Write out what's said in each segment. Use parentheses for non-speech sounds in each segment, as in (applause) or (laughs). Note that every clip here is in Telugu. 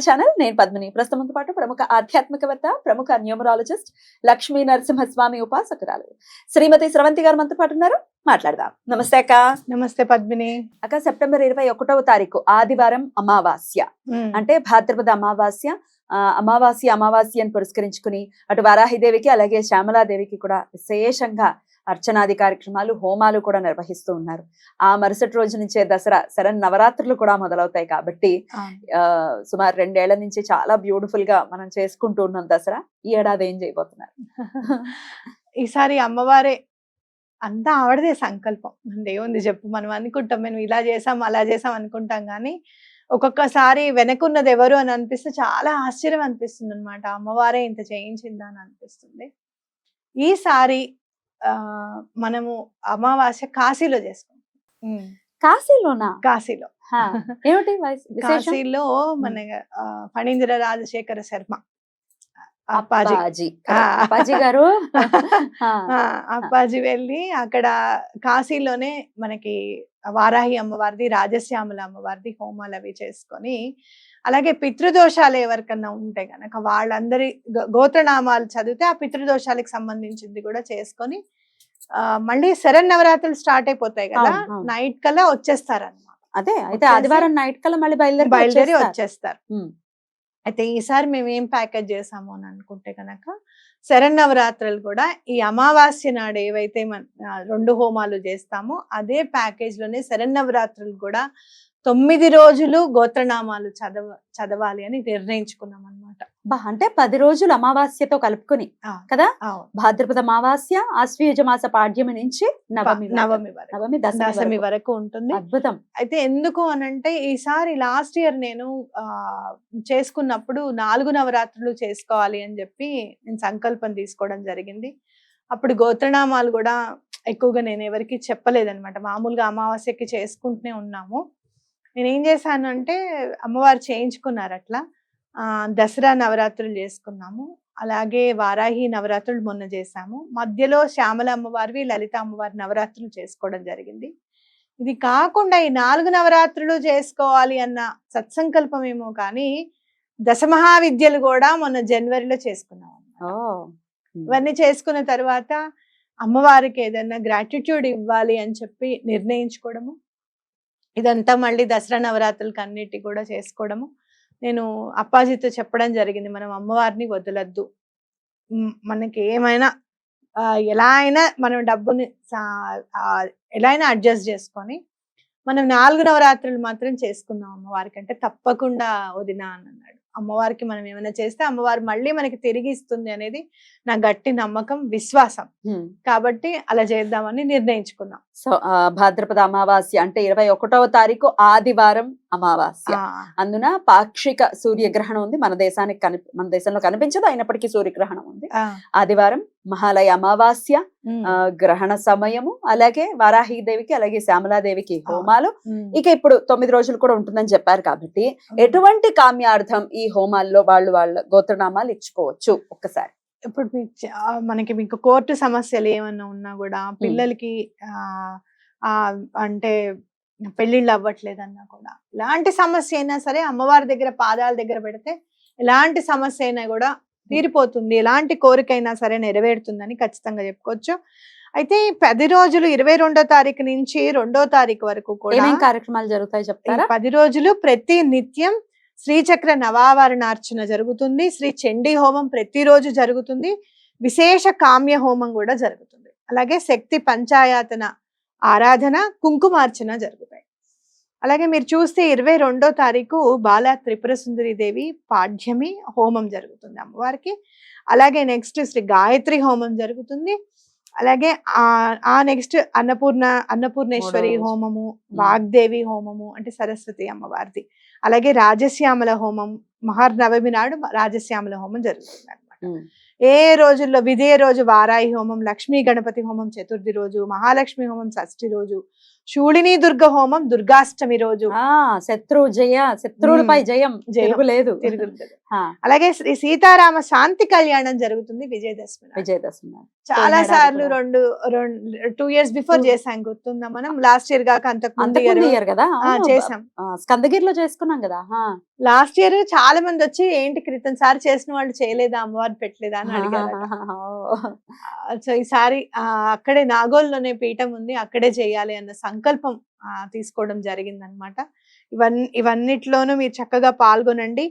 ఛానల్ నేను పద్మిని. ప్రస్తుతంతో పాటు ప్రముఖ ఆధ్యాత్మికవేత్త ప్రముఖ న్యూమరాలజిస్ట్ లక్ష్మీ నరసింహస్వామి ఉపాసకురాలు. శ్రీమతి స్రవంతి గారు మనతో పాటు ఉన్నారు. మాట్లాడదాం. నమస్తే అక్క. నమస్తే పద్మిని. అక్క సెప్టెంబర్ ఇరవై ఒకటవ తారీఖు ఆదివారం అమావాస్య. అంటే భాద్రపద అమావాస్య ఆ, అమావాస్య అమావాస్యను పురస్కరించుకుని అటు వారాహిదేవికి అలాగే శ్యామలాదేవికి కూడా విశేషంగా అర్చనాది కార్యక్రమాలు హోమాలు కూడా నిర్వహిస్తూ ఉన్నారు. ఆ మరుసటి రోజు నుంచే దసరా శరణ్ నవరాత్రులు కూడా మొదలవుతాయి కాబట్టి ఆ, సుమారు రెండేళ్ళ నుంచి చాలా బ్యూటిఫుల్గా మనం చేసుకుంటూ ఉన్నాం దసరా. ఈ ఏడాది ఏం చేయబోతున్నారు? (laughs) ఈసారి అమ్మవారే అంతా ఆవిడదే సంకల్పం. ఏముంది చెప్పు మనం అనుకుంటాం మేము ఇలా చేసాం అలా చేసాం అనుకుంటాం కానీ ఒక్కొక్కసారి వెనకున్నది ఎవరు అని అనిపిస్తే చాలా ఆశ్చర్యం అనిపిస్తుంది అనమాట అమ్మవారే ఇంత చేయించిందా అని అనిపిస్తుంది. ఈసారి ఆ మనము అమావాస్య కాశీలో చేసుకుంటాం. కాశీలోనా? కాశీలో. ఏమిటి కాశీలో మన ఫణీంద్ర రాజశేఖర శర్మ అప్పాజీ. అప్పాజీ. గారు? (laughs) అప్పాజీ వెళ్ళి అక్కడ కాశీలోనే మనకి వారాహి అమ్మవారిది రాజశ్యామల అమ్మవారిది హోమాలు అవి చేసుకొని అలాగే పితృదోషాలు ఎవరికన్నా ఉంటే గనక వాళ్ళందరి గోత్రనామాలు చదివితే ఆ పితృదోషాలకు సంబంధించింది కూడా చేసుకొని ఆ, మళ్ళీ శరణ్ నవరాత్రులు స్టార్ట్ అయిపోతాయి కదా. నైట్ కల్లా వచ్చేస్తారన్నమాట. అదే అయితే ఆదివారం నైట్ కల్లా మళ్ళీ బయలుదేరి బయలుదేరి వచ్చేస్తారు. అయితే ఈసారి మేము ఏం ప్యాకేజ్ చేసాము అని అనుకుంటే కనుక శరన్నవరాత్రులు కూడా ఈ అమావాస్య నాడు ఏవైతే మన రెండు హోమాలు చేస్తామో అదే ప్యాకేజ్లోనే శరన్నవరాత్రులు కూడా తొమ్మిది రోజులు గోత్రనామాలు చదవ చదవాలి అని నిర్ణయించుకున్నాం అనమాట బా అంటే పది రోజులు అమావాస్యతో కలుపుకుని కదా? భాద్రపద అమావాస్య ఆశ్వయుజ మాస పాడ్యమి నుంచి నవమి వరకు. నవమి నవమి దశమి వరకు. ఉంటుంది. అద్భుతం. అయితే ఎందుకు అనంటే ఈసారి లాస్ట్ ఇయర్ నేను ఆ చేసుకున్నప్పుడు నాలుగు నవరాత్రులు చేసుకోవాలి అని చెప్పి నేను సంకల్పం తీసుకోవడం జరిగింది. అప్పుడు గోత్రనామాలు కూడా ఎక్కువగా నేను ఎవరికి చెప్పలేదన్నమాట. మామూలుగా అమావాస్యకి చేసుకుంటూనే ఉన్నాము. నేను ఏం చేశాను అంటే అమ్మవారు చేయించుకున్నారు అట్లా దసరా నవరాత్రులు చేసుకున్నాము. అలాగే వారాహి నవరాత్రులు మొన్న చేశాము. మధ్యలో శ్యామల అమ్మవారివి లలిత అమ్మవారి నవరాత్రులు చేసుకోవడం జరిగింది. ఇది కాకుండా ఈ నాలుగు నవరాత్రులు చేసుకోవాలి అన్న సత్సంకల్పం ఏమో కానీ దశమహావిద్యలు కూడా మొన్న జనవరిలో చేసుకున్నాం ఇవన్నీ చేసుకున్న తర్వాత అమ్మవారికి ఏదైనా గ్రాటిట్యూడ్ ఇవ్వాలి అని చెప్పి నిర్ణయించుకోవడము ఇదంతా మళ్ళీ దసరా నవరాత్రులకి అన్నిటి కూడా చేసుకోవడము. నేను అప్పాజితో చెప్పడం జరిగింది మనం అమ్మవారిని వదలద్దు. మనకి ఏమైనా ఎలా అయినా మనం డబ్బుని ఎలా అయినా అడ్జస్ట్ చేసుకొని మనం నాలుగు నవరాత్రులు మాత్రం చేసుకుందాం అమ్మవారికి అంటే తప్పకుండా వదిన అని అన్నాడు. అమ్మవారికి మనం ఏమైనా చేస్తే అమ్మవారు మళ్ళీ మనకి తిరిగి ఇస్తుంది అనేది నా గట్టి నమ్మకం విశ్వాసం. కాబట్టి అలా చేద్దామని నిర్ణయించుకున్నాం. సో భాద్రపద అమావాస్య అంటే ఇరవై ఒకటవ తారీఖు ఆదివారం అమావాస్య. అందున పాక్షిక సూర్యగ్రహణం ఉంది. మన దేశానికి కని మన దేశంలో కనిపించదు అయినప్పటికీ సూర్యగ్రహణం ఉంది. ఆదివారం మహాలయ అమావాస్య గ్రహణ సమయము అలాగే వారాహి దేవికి అలాగే శ్యామలాదేవికి హోమాలు. ఇక ఇప్పుడు తొమ్మిది రోజులు కూడా ఉంటుందని చెప్పారు కాబట్టి ఎటువంటి కామ్యార్థం ఈ హోమాల్లో వాళ్ళు వాళ్ళ గోత్రనామాలు ఇచ్చుకోవచ్చు ఒక్కసారి. ఇప్పుడు మీకు చ- ఆ, మనకి మీకు కోర్టు సమస్యలు ఏమన్నా ఉన్నా కూడా పిల్లలకి ఆ ఆ, అంటే పెళ్ళిళ్ళు అవ్వట్లేదన్నా కూడా ఎలాంటి సమస్య అయినా సరే అమ్మవారి దగ్గర పాదాల దగ్గర పెడితే ఎలాంటి సమస్య అయినా కూడా తీరిపోతుంది. ఎలాంటి కోరికైనా సరే నెరవేరుతుందని ఖచ్చితంగా చెప్పుకోవచ్చు. అయితే పది రోజులు ఇరవై రెండో తారీఖు నుంచి రెండో తారీఖు వరకు కూడా ఏమేం కార్యక్రమాలు జరుగుతాయి ఈ చెప్తారా? పది రోజులు ప్రతి నిత్యం శ్రీచక్ర నవావరణార్చన జరుగుతుంది. శ్రీ చండీ హోమం ప్రతిరోజు జరుగుతుంది. విశేష కామ్య హోమం కూడా జరుగుతుంది. అలాగే శక్తి పంచాయతన ఆరాధన కుంకుమార్చన జరుగుతాయి. అలాగే మీరు చూస్తే ఇరవై రెండో తారీఖు బాల త్రిపుర సుందరి దేవి పాఠ్యమి హోమం జరుగుతుంది అమ్మవారికి. అలాగే నెక్స్ట్ శ్రీ గాయత్రి హోమం జరుగుతుంది. అలాగే ఆ ఆ నెక్స్ట్ అన్నపూర్ణ అన్నపూర్ణేశ్వరి. హోమము వాగ్దేవి హోమము అంటే సరస్వతి అమ్మవారిది అలాగే రాజశ్యామల హోమం మహానవమి నాడు రాజశ్యామల హోమం జరుగుతుంది అనమాట. ఏ రోజుల్లో విజయ రోజు వారాయి హోమం లక్ష్మీ గణపతి హోమం చతుర్థి రోజు మహాలక్ష్మి హోమం షష్ఠి రోజు శూళిని దుర్గ హోమం దుర్గాష్టమి రోజు ఆ శత్రు జయ శత్రువులపై జయం. తిరుగు లేదు అలాగే శ్రీ సీతారామ శాంతి కళ్యాణం జరుగుతుంది విజయదశమి. విజయదశమి. చాలా సార్లు. రెండు రెండు టూ ఇయర్స్ బిఫోర్. చేసాం గుర్తుందా మనం లాస్ట్ ఇయర్ కాక అంతకు year. ఇయర్ కదా. చేసాం స్కందగిరిలో చేసుకున్నాం కదా. లాస్ట్ ఇయర్ చాలా మంది వచ్చి ఏంటి క్రితం సారి చేసిన వాళ్ళు చేయలేదా అమ్మవారు పెట్టలేదా అని అడిగారు. సో ఈసారి అక్కడే నాగోల్లోనే పీఠం ఉంది అక్కడే చేయాలి అన్న సంకల్పం తీసుకోవడం జరిగింది అనమాట ఇవన్నీ ఇవన్నిట్లోనూ మీరు చక్కగా పాల్గొనండి.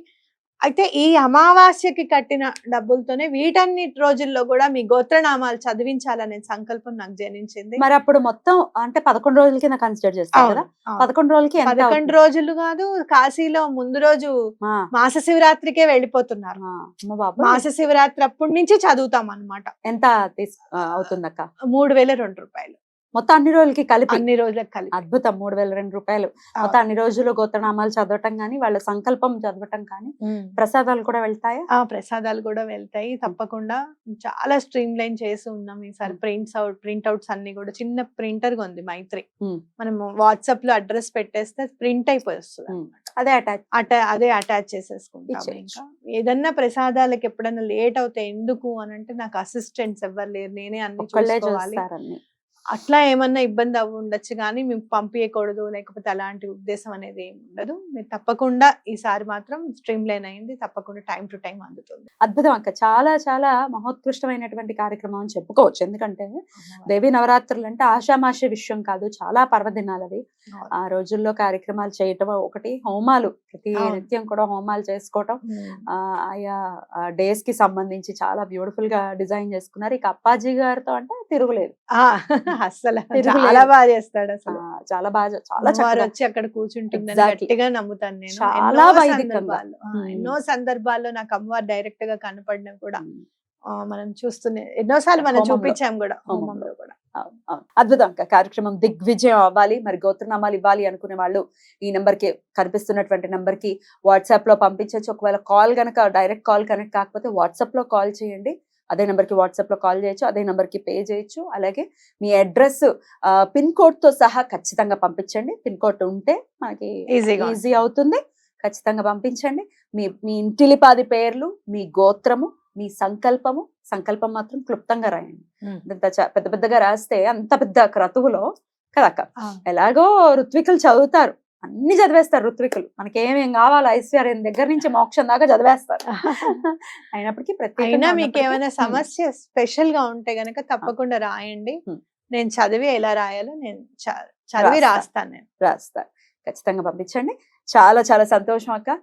అయితే ఈ అమావాస్యకి కట్టిన డబ్బులతోనే వీటన్నిటి రోజుల్లో కూడా మీ గోత్రనామాలు చదివించాలనే సంకల్పం నాకు జనించింది. మరి అప్పుడు మొత్తం అంటే పదకొండు రోజుల కింద కన్సిడర్ చేస్తాం అవును, కదా. పదకొండు రోజులకి పదకొండు? రోజులు కాదు కాశీలో ముందు రోజు మాస శివరాత్రికే వెళ్ళిపోతున్నారు. మాస శివరాత్రి అప్పటి నుంచి చదువుతాం అన్నమాట ఎంత తీసు ఆ, అవుతుంది అక్క మూడు వేల రెండు రూపాయలు. మొత్తం అన్ని రోజులకి కలిపి. అన్ని రోజులకు కలిపి. అద్భుతం. మూడు వేల రెండు రూపాయలు. మొత్తం అన్ని రోజులు గోత్రనామాలు చదవటం కానీ వాళ్ళ సంకల్పం చదవటం కానీ. ప్రసాదాలు కూడా వెళ్తాయా? ఆ ప్రసాదాలు కూడా వెళ్తాయి. తప్పకుండా చాలా స్ట్రీమ్ లైన్ చేసి ఉన్నాం ఈసారి. ప్రింట్స్ అవుట్ ప్రింట్ అవుట్స్ అన్ని కూడా. చిన్న ప్రింటర్ ఉంది మైత్రి. మనం వాట్సాప్లో అడ్రస్ పెట్టేస్తే ప్రింట్ అయిపోయి వస్తుంది. అదే అటాచ్. అటా అదే అటాచ్ చేసేసుకుంటాం. ఇంకా. ఏదన్నా ప్రసాదాలకు ఎప్పుడైనా లేట్ అవుతాయి ఎందుకు అని అంటే నాకు అసిస్టెంట్స్ ఎవ్వరు లేరు. నేనే అన్ని చూసుకోవాలి. అట్లా ఏమన్నా ఇబ్బంది అవ్వ ఉండొచ్చు కానీ మేము పంపించకూడదు లేకపోతే అలాంటి ఉద్దేశం అనేది ఏమి ఉండదు. మీరు తప్పకుండా ఈసారి మాత్రం స్ట్రీమ్ లైన్ అయింది తప్పకుండా టైం టు టైం అందుతుంది. అద్భుతం అక్క. చాలా చాలా మహోత్కృష్టమైనటువంటి కార్యక్రమం అని చెప్పుకోవచ్చు. ఎందుకంటే దేవి నవరాత్రులు అంటే ఆషామాషి విషయం కాదు చాలా పర్వదినాలు అవి ఆ రోజుల్లో కార్యక్రమాలు చేయటం ఒకటి హోమాలు. ప్రతి. నిత్యం కూడా హోమాలు చేసుకోవటం. ఆయా డేస్కి సంబంధించి చాలా బ్యూటిఫుల్గా డిజైన్ చేసుకున్నారు. ఇక అప్పాజీ గారితో అంటే తిరుగులేదు. తిరుగులేదు. చాలా బాగా చేస్తాడు అసలు చాలా బాగా చాలా వచ్చి అక్కడ Exactly. గట్టిగా నమ్ముతాను నేను చాలా. సందర్భాల్లో. ఎన్నో సందర్భాల్లో నాకు అమ్మవారు డైరెక్ట్గా కనపడినా కూడా మనం చూస్తూనే ఎన్నోసార్లు మనం. చూపించాం కూడా హోమంలో. కూడా. అద్భుతం కార్యక్రమం దిగ్విజయం అవ్వాలి మరి గోత్రనామాలు ఇవ్వాలి అనుకునే వాళ్ళు ఈ నెంబర్కి కనిపిస్తున్నటువంటి నెంబర్కి వాట్సాప్లో పంపించవచ్చు ఒకవేళ కాల్ గనక డైరెక్ట్ కాల్ కనెక్ట్ కాకపోతే వాట్సాప్లో కాల్ చేయండి అదే నెంబర్కి వాట్సాప్లో కాల్ చేయొచ్చు అదే నెంబర్కి పే చేయొచ్చు. అలాగే మీ అడ్రస్ పిన్ కోడ్తో సహా ఖచ్చితంగా పంపించండి. పిన్ కోడ్ ఉంటే మనకి ఈజీగా ఈజీ అవుతుంది. ఖచ్చితంగా పంపించండి. మీ మీ ఇంటిలిపాది పేర్లు మీ గోత్రము మీ సంకల్పము సంకల్పం మాత్రం క్లుప్తంగా రాయండి. పెద్ద పెద్దగా రాస్తే అంత పెద్ద క్రతువులో కదక్క? ఎలాగో ఋత్వికులు చదువుతారు. అన్ని చదివేస్తారు ఋత్వికులు. మనకి ఏమేం కావాలో? ఐశ్వర్యం దగ్గర నుంచి మోక్షం దాకా చదివేస్తారు. అయినప్పటికీ ప్రత్యేకంగా అయినా మీకు ఏమైనా సమస్య స్పెషల్గా ఉంటే గనక తప్పకుండా రాయండి. నేను చదివి ఎలా రాయాలో నేను చదివి రాస్తా. రాస్తాను నేను. రాస్తారు ఖచ్చితంగా పంపించండి. చాలా చాలా సంతోషం అక్క.